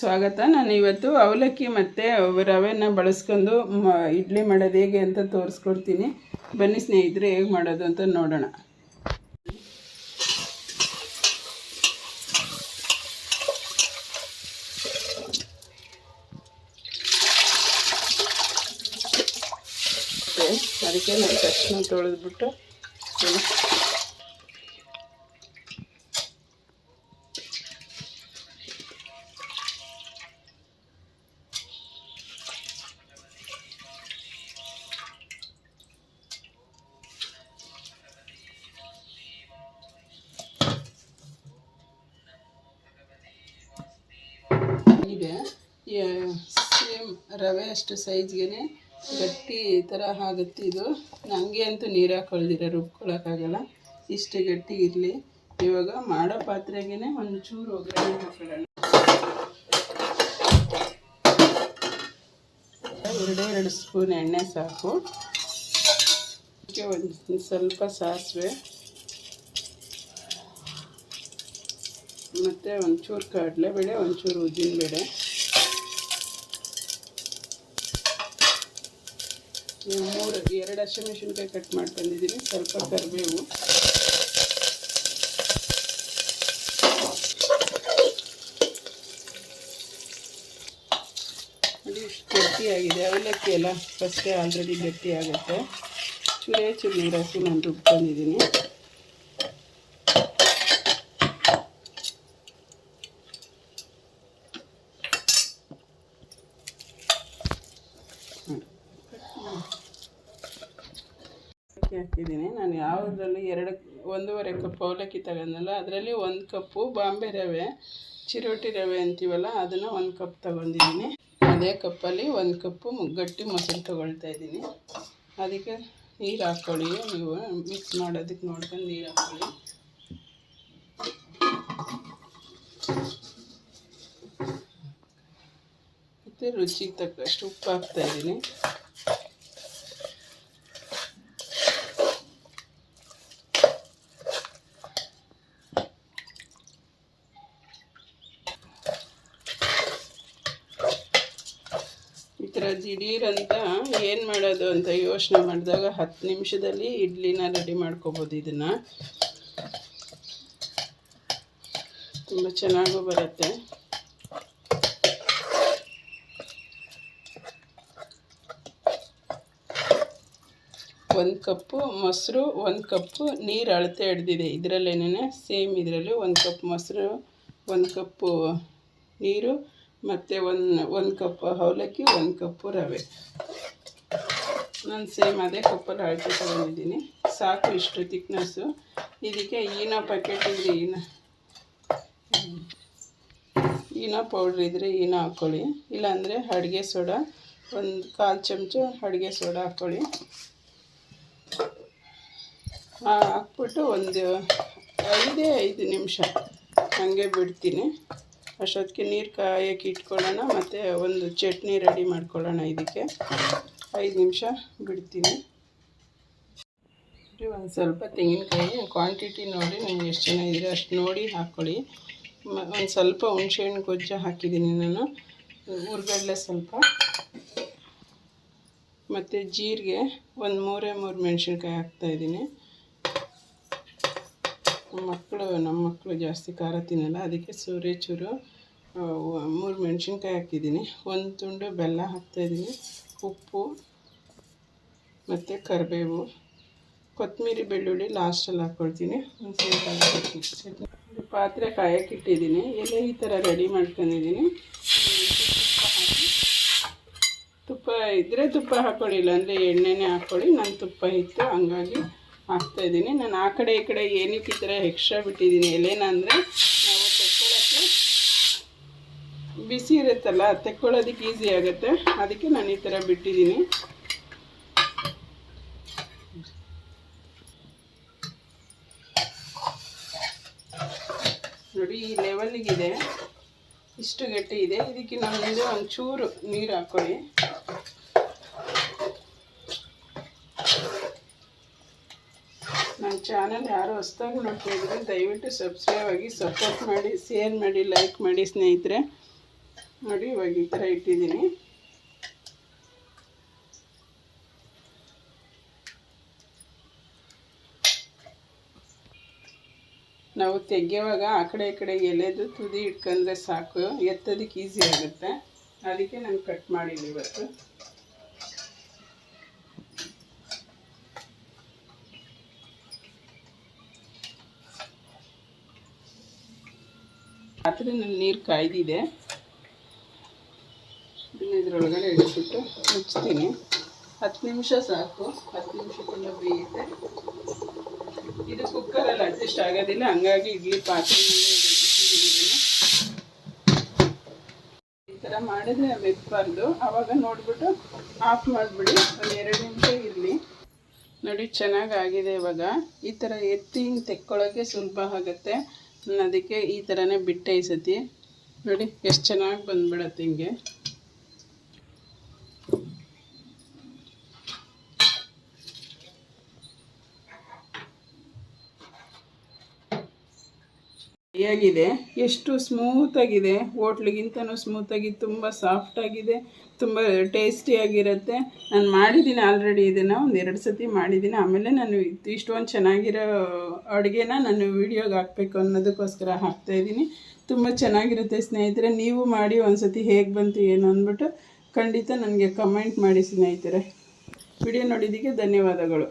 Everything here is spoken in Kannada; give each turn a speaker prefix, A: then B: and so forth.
A: ಸ್ವಾಗತ. ನಾನು ಇವತ್ತು ಅವಲಕ್ಕಿ ಮತ್ತು ರವೆನ ಬಳಸ್ಕೊಂಡು ಮ, ಇಡ್ಲಿ ಮಾಡೋದು ಹೇಗೆ ಅಂತ ತೋರಿಸ್ಕೊಡ್ತೀನಿ. ಬನ್ನಿ ಸ್ನೇಹಿತರೆ, ಹೇಗೆ ಮಾಡೋದು ಅಂತ ನೋಡೋಣ. ಅದಕ್ಕೆ ನಾನು ತಕ್ಷಣ ತೊಳೆದ್ಬಿಟ್ಟು ಸೇಮ್ ರವೆ ಅಷ್ಟು ಸೈಜ್ಗೆ ಗಟ್ಟಿ ಈ ಥರ ಆಗುತ್ತೆ ಇದು. ನನಗೆ ಅಂತೂ ನೀರು ಹಾಕೊಳ್ದಿರ, ರುಬ್ಕೊಳಕ್ಕಾಗಲ್ಲ. ಇಷ್ಟು ಗಟ್ಟಿ ಇರಲಿ. ಇವಾಗ ಮಾಡೋ ಪಾತ್ರೆಗೆ ಒಂಚೂರು ಒಗ್ಗರಣೆ ಹಾಕೊಳ್ಳೋಣ. ಎರಡೇ ಎರಡು ಸ್ಪೂನ್ ಎಣ್ಣೆ ಸಾಕು. ಅದಕ್ಕೆ ಒಂದು ಸ್ವಲ್ಪ ಸಾಸಿವೆ. ಮತ್ತು ಒಂಚೂರು ಕಡಲೆಬೇಳೆ, ಒಂಚೂರು ಉದ್ದಿನಬೇಳೆ. ಮೂರು, ಎರಡು ಹಸಿಮೆಣಸಿನ್ಕಾಯಿ ಕಟ್ ಮಾಡ್ಕೊಂಡಿದ್ದೀನಿ ಸ್ವಲ್ಪ ಕರಿಬೇವು. ನೋಡಿ, ಇಷ್ಟು ಗಟ್ಟಿಯಾಗಿದೆ. ಅವಲಕ್ಕಿ ಎಲ್ಲ ಫಸ್ಟೇ ಆಲ್ರೆಡಿ ಗಟ್ಟಿಯಾಗುತ್ತೆ. ಚೂರೇ ಚೂರು ನೀರು ನಾನು ರುಬ್ಕೊಂಡಿದ್ದೀನಿ. ಅವಲಕ್ಕಿ ಹಾಕಿದ್ದೀನಿ. ನಾನು ಯಾವುದರಲ್ಲಿ ಎರಡು, ಒಂದೂವರೆ ಕಪ್ ಅವಲಕ್ಕಿ ತಗೊಂಡಲ್ಲ ಅದರಲ್ಲಿ ಒಂದು ಕಪ್ಪು ಬಾಂಬೆ ರವೆ, ಚಿರೋಟಿ ರವೆ ಅಂತೀವಲ್ಲ, ಅದನ್ನು ಒಂದು ಕಪ್ ತಗೊಂಡಿದ್ದೀನಿ. ಅದೇ ಕಪ್ಪಲ್ಲಿ ಒಂದು ಕಪ್ಪು ಗಟ್ಟಿ ಮೊಸರು ತೊಗೊಳ್ತಾ ಇದ್ದೀನಿ. ಅದಕ್ಕೆ ನೀರು ಹಾಕ್ಕೊಳ್ಳಿ ನೀವು ಮಿಕ್ಸ್ ಮಾಡೋದಕ್ಕೆ ನೋಡ್ಕೊಂಡು ನೀರು ಹಾಕ್ಕೊಳ್ಳಿ ಮತ್ತು ರುಚಿಗೆ ತಕ್ಕಷ್ಟು ಉಪ್ಪು ಹಾಕ್ತಾ ಥರ ದಿಢೀರಂತ ಏನು ಮಾಡೋದು ಅಂತ ಯೋಚನೆ ಮಾಡಿದಾಗ ಹತ್ತು ನಿಮಿಷದಲ್ಲಿ ಇಡ್ಲಿನ ರೆಡಿ ಮಾಡ್ಕೋಬೋದು ಇದನ್ನು. ತುಂಬ ಚೆನ್ನಾಗೂ ಬರುತ್ತೆ. ಒಂದು ಕಪ್ಪು ಮೊಸರು, ಒಂದು ಕಪ್ಪು ನೀರು ಅಳತೆ ಹಿಡ್ದಿದೆ. ಇದರಲ್ಲೇನೇ ಸೇಮ್ ಇದರಲ್ಲಿ ಒಂದು ಕಪ್ ಮೊಸರು, ಒಂದು ಕಪ್ಪು ನೀರು ಮತ್ತು ಒಂದು ಒಂದು ಕಪ್ ಅವಲಕ್ಕಿ, ಒಂದು ಕಪ್ಪು ರವೆ. ನಾನು ಸೇಮ್ ಅದೇ ಕಪ್ಪಲ್ಲಿ ಅಳತೆ ತಗೊಂಡಿದ್ದೀನಿ. ಸಾಕು ಇಷ್ಟು ತಿಕ್ನೆಸ್ಸು ಇದಕ್ಕೆ ಈನೋ ಪ್ಯಾಕೆಟ್ ಇದ್ರೆ ಈನೋ. ಈನೋ ಪೌಡ್ರ್ ಇದ್ದರೆ ಈನೋ ಹಾಕ್ಕೊಳ್ಳಿ ಇಲ್ಲಾಂದರೆ ಅಡುಗೆ ಸೋಡಾ, ಒಂದು ಕಾಲು ಚಮಚ ಅಡುಗೆ ಸೋಡಾ ಹಾಕ್ಕೊಳ್ಳಿ ಹಾಕ್ಬಿಟ್ಟು ಒಂದು ಐದೇ, ಐದು ನಿಮಿಷ ಹಾಗೆ ಬಿಡ್ತೀನಿ. ಅಷ್ಟೊತ್ತಿಗೆ ನೀರು ಕಾಯಕ್ಕೆ ಇಟ್ಕೊಳ್ಳೋಣ, ಮತ್ತು ಒಂದು ಚಟ್ನಿ ರೆಡಿ ಮಾಡ್ಕೊಳ್ಳೋಣ ಇದಕ್ಕೆ. ಐದು ನಿಮಿಷ ಬಿಡ್ತೀನಿ. ಒಂದು ಸ್ವಲ್ಪ ತೆಂಗಿನಕಾಯಿ ಕ್ವಾಂಟಿಟಿ ನೋಡಿ ನಿಮ್ಗೆ ಎಷ್ಟು ಜನ ಅಷ್ಟು ನೋಡಿ ಹಾಕ್ಕೊಳ್ಳಿ ಒಂದು ಸ್ವಲ್ಪ ಹುಣ್ಸೆಹಣ್ಣು ಗೊಜ್ಜ ಹಾಕಿದ್ದೀನಿ ನಾನು. ಹುರ್ಗಡ್ಲೆ ಸ್ವಲ್ಪ. ಮತ್ತು ಜೀರಿಗೆ ಒಂದು ಮೂರೇ ಮೂರು ಮೆಣಸಿನ್ಕಾಯಿ ಹಾಕ್ತಾಯಿದ್ದೀನಿ ಮಕ್ಕಳು, ನಮ್ಮ ಮಕ್ಕಳು ಜಾಸ್ತಿ ಖಾರ ತಿನ್ನಲ್ಲ. ಅದಕ್ಕೆ ಸೂರ್ಯ ಚೂರು ಮೂರು ಮೆಣಸಿನ್ಕಾಯಿ ಹಾಕಿದ್ದೀನಿ. ಒಂದು ತುಂಡು ಬೆಲ್ಲ ಹಾಕ್ತಾಯಿದ್ದೀನಿ ಉಪ್ಪು ಮತ್ತು ಕರಿಬೇವು, ಕೊತ್ತಂಬರಿ ಬೆಳ್ಳುಳ್ಳಿ ಲಾಸ್ಟಲ್ಲಿ ಹಾಕ್ಕೊಳ್ತೀನಿ ಒಂದು ಸ್ವಲ್ಪ ಪಾತ್ರೆ ಕಾಯಕ್ಕೆ ಇಟ್ಟಿದ್ದೀನಿ. ಎಲ್ಲ ಈ ಥರ ರೆಡಿ ಮಾಡ್ಕೊಂಡಿದ್ದೀನಿ. ತುಪ್ಪ ಇದ್ದರೆ ತುಪ್ಪ ಹಾಕ್ಕೊಳ್ಳಿಲ್ಲ ಅಂದರೆ ಎಣ್ಣೆನೇ ಹಾಕ್ಕೊಳ್ಳಿ ನಾನು ತುಪ್ಪ ಇತ್ತು, ಹಂಗಾಗಿ ಹಾಕ್ತಾಯಿದ್ದೀನಿ ನಾನು ಆ ಕಡೆ ಈ ಕಡೆ ಏನಕ್ಕೆ ಈ ಥರ ಎಕ್ಸ್ಟ್ರಾ ಬಿಟ್ಟಿದ್ದೀನಿ. ಎಲೆನ ಅಂದರೆ ನಾವು ತೆಕ್ಕೊಳ್ಳೋಕ್ಕೆ ಬಿಸಿ ಇರುತ್ತಲ್ಲ ತೆಕ್ಕೊಳ್ಳೋದಕ್ಕೆ ಈಸಿ ಆಗುತ್ತೆ. ಅದಕ್ಕೆ ನಾನು ಈ ಥರ ಬಿಟ್ಟಿದ್ದೀನಿ. ನೋಡಿ, ಈ ಲೆವೆಲ್ಗಿದೆ ಇಷ್ಟು ಗಟ್ಟಿ ಇದೆ. ಇದಕ್ಕೆ ನಾವು ಮುಂದೆ ಒಂಚೂರು ನೀರು ಹಾಕ್ಕೊಳ್ಳಿ ನನ್ನ ಚಾನಲ್ ಯಾರು ಹೊಸ್ದಾಗಿ ನೋಡ್ತಾ ದಯವಿಟ್ಟು ಸಬ್ಸ್ಕ್ರೈಬ್ ಆಗಿ ಸಪೋರ್ಟ್ ಮಾಡಿ, ಶೇರ್ ಮಾಡಿ, ಲೈಕ್ ಮಾಡಿ ಸ್ನೇಹಿತರೆ. ನೋಡಿ, ಇವಾಗ ಈ ಥರ ಇಟ್ಟಿದ್ದೀನಿ. ನಾವು ತೆಗೆಯುವಾಗ ಆ ಕಡೆ ಈ ಕಡೆ ಎಲೆದು ತುದಿ ಇಟ್ಕೊಂಡ್ರೆ ಸಾಕು, ಎತ್ತೋದಕ್ಕೆ ಈಸಿ ಆಗುತ್ತೆ. ಅದಕ್ಕೆ ನಾನು ಕಟ್ ಮಾಡಿಲ್ಲ ಇವತ್ತು. ಪಾತ್ರೆನಲ್ಲಿ ನೀರು ಕಾಯ್ದಿದೆ. ಇನ್ನು ಇದರೊಳಗಡೆ ಇಳಿಸ್ಬಿಟ್ಟು ಮುಚ್ತೀನಿ. ಹತ್ತು ನಿಮಿಷ ಸಾಕು. ಹತ್ತು ನಿಮಿಷಕ್ಕೆಲ್ಲ ಬೇಯುತ್ತೆ ಇದು ಕುಕ್ಕರಲ್ಲಿ ಅಡ್ಜಸ್ಟ್ ಆಗೋದಿಲ್ಲ, ಹಂಗಾಗಿ ಇಡ್ಲಿ ಪಾತ್ರೆ ಈ ಥರ ಮಾಡಿದ್ರೆ ಮೆತ್ಬಾರ್ದು ಆವಾಗ ನೋಡ್ಬಿಟ್ಟು ಆಫ್ ಮಾಡಿಬಿಡಿ. ಒಂದು ಎರಡು ನಿಮಿಷ ಇರಲಿ. ನೋಡಿ, ಚೆನ್ನಾಗಿ ಆಗಿದೆ ಇವಾಗ. ಈ ಥರ ಎತ್ತಿ ತೆಕ್ಕೊಳ್ಳೋಕ್ಕೆ ಸುಲಭ ಆಗುತ್ತೆ. ಅದಕ್ಕೆ ಈ ಥರನೇ ಬಿಟ್ಟೆ ಈ ಸತಿ. ನೋಡಿ ಎಷ್ಟು ಚೆನ್ನಾಗಿ ಬಂದ್ಬಿಡತ್ತೆ ಹಿಂಗೆ. ಆಗಿದೆ. ಎಷ್ಟು ಸ್ಮೂತಾಗಿದೆ ಹೋಟ್ಲಿಗಿಂತನೂ ಸ್ಮೂತಾಗಿ ತುಂಬ ಸಾಫ್ಟಾಗಿದೆ ತುಂಬ ಟೇಸ್ಟಿಯಾಗಿರುತ್ತೆ ನಾನು ಮಾಡಿದ್ದೀನಿ ಆಲ್ರೆಡಿ ಇದನ್ನು. ಒಂದು ಎರಡು ಸತಿ ಮಾಡಿದ್ದೀನಿ. ಆಮೇಲೆ ನಾನು ಇಷ್ಟೊಂದು ಚೆನ್ನಾಗಿರೋ ಅಡುಗೆನ ನಾನು ವೀಡಿಯೋಗೆ ಹಾಕಬೇಕು ಅನ್ನೋದಕ್ಕೋಸ್ಕರ ಹಾಕ್ತಾಯಿದ್ದೀನಿ ತುಂಬ ಚೆನ್ನಾಗಿರುತ್ತೆ ಸ್ನೇಹಿತರೆ. ನೀವು ಮಾಡಿ ಒಂದು ಸತಿ ಹೇಗೆ ಬಂತು ಏನು ಅಂದ್ಬಿಟ್ಟು ಖಂಡಿತ ನನಗೆ ಕಮೆಂಟ್ ಮಾಡಿ ಸ್ನೇಹಿತರೆ. ವಿಡಿಯೋ ನೋಡಿದ್ದಕ್ಕೆ ಧನ್ಯವಾದಗಳು.